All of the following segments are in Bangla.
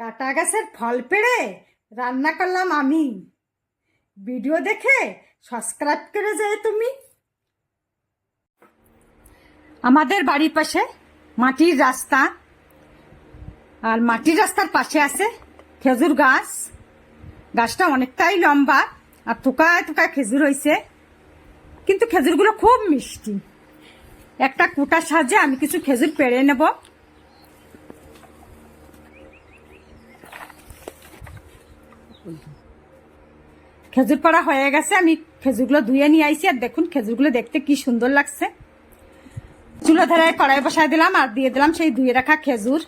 কাটা গাছের ফল পেড়ে রান্না করলাম আমি। ভিডিও দেখে সাবস্ক্রাইব করে যায় তুমি। আমাদের বাড়ির পাশে মাটির রাস্তা। আর মাটির রাস্তার পাশে আছে খেজুর গাছ। গাছটা অনেকটাই লম্বা আর থোকায় থোকায় খেজুর হয়েছে কিন্তু খেজুরগুলো খুব মিষ্টি। একটা কুটার সাহায্যে আমি কিছু খেজুর পেড়ে নেব। খেজুর পড়া হয়ে গেছে, আমি খেজুরগুলো ধুয়ে নিয়ে আইছি, আর দেখুন খেজুরগুলো দেখতে কি সুন্দর লাগছে। চুলো ধরায় কড়াই বসায় দিলাম, আর দিয়ে দিলাম সেই ধুয়ে রাখা খেজুর।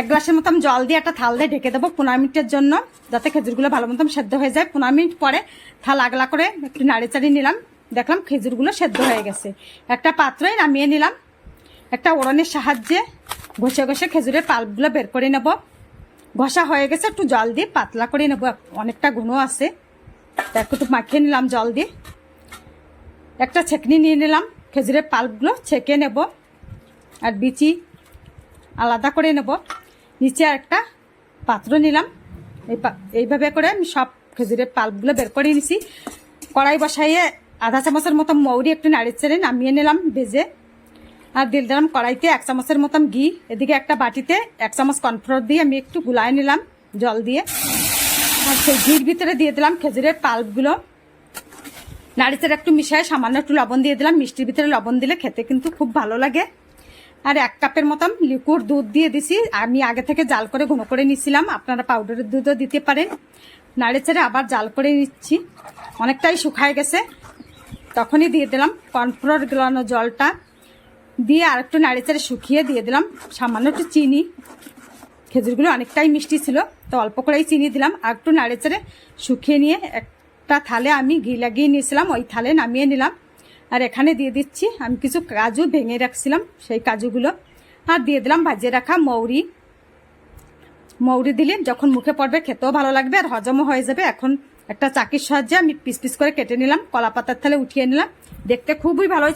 এক গ্লাসের মতন জল দিয়ে একটা থাল দিয়ে ঢেকে দেবো পনেরো মিনিটের জন্য, যাতে খেজুরগুলো ভালো মতন সেদ্ধ হয়ে যায়। পনেরো মিনিট পরে থাল আগলা করে একটু নাড়ি চাড়ি নিলাম, দেখলাম খেজুরগুলো সেদ্ধ হয়ে গেছে। একটা পাত্রই নামিয়ে নিলাম, একটা ওড়নের সাহায্যে ঘষে ঘষে খেজুরের পাল্পগুলো বের করে নেব। ঘষা হয়ে গেছে, একটু জল দিয়ে পাতলা করে নেব। অনেকটা গুঁড়ো আছে। তা একটু মাখিয়ে নিলাম জল দিয়ে। একটা ছেকনি নিয়ে নিলাম, খেজুরের পাল্পগুলো ছেঁকে নেব আর বিচি আলাদা করে নেব। নিচে আর একটা পাত্র নিলাম। এই এইভাবে করে আমি সব খেজুরের পাল্পগুলো বের করে নিছি। কড়াই বসাইয়ে আধা চামচের মতো মৌরি একটু নাড়ি চেড়ে নামিয়ে নিলাম, ভেজে। দিলাম কড়াইতে এক চামচের মতন ঘি, এদিকে একটা বাটিতে এক চামচ কর্নফ্লোর দিয়ে আমি একটু গুলায় নিলাম জল দিয়ে। আর সেই ঘির ভিতরে দিয়ে দিলাম খেজুরের পাল্পগুলো। নাড়িচার একটু মিশায় সামান্য একটু লবণ দিয়ে দিলাম। মিষ্টির ভিতরে লবণ দিলে খেতে কিন্তু খুব ভালো লাগে। আর এক কাপের মতন লিকুইড দুধ দিয়ে দিছি। আমি আগে থেকে জাল করে ঘন করে নিছিলাম। আপনারা পাউডারের দুধও দিতে পারেন। নাড়িচারে আবার জাল করে নিচ্ছি। অনেকটাই শুকায় গেছে। তখনই দিয়ে দিলাম কর্নফ্লোর গলানো জলটা। দিয়ে আর একটু নাড়িচারে শুকিয়ে দিয়ে দিলাম। সামান্য একটু চিনি। খেজুরগুলো অনেকটাই মিষ্টি ছিল, তো অল্প করেই চিনি দিলাম। আর একটু নাড়েচাড়ে শুকিয়ে নিয়ে একটা থালে আমি ঘি লাগিয়ে নিয়েছিলাম, ওই থালে নামিয়ে নিলাম। আর এখানে দিয়ে দিচ্ছি, আমি কিছু কাজু ভেঙে রাখছিলাম সেই কাজুগুলো। আর দিয়ে দিলাম ভাজিয়ে রাখা মৌরি। মৌরি দিলে যখন মুখে পড়বে খেতেও ভালো লাগবে, আর হজমও হয়ে যাবে। এখন একটা চাকির সাহায্যে আমি পিস পিস করে কেটে নিলাম কলা পাতার থালে উঠিয়ে নিলাম। দেখতে খুবই ভালো হয়েছে।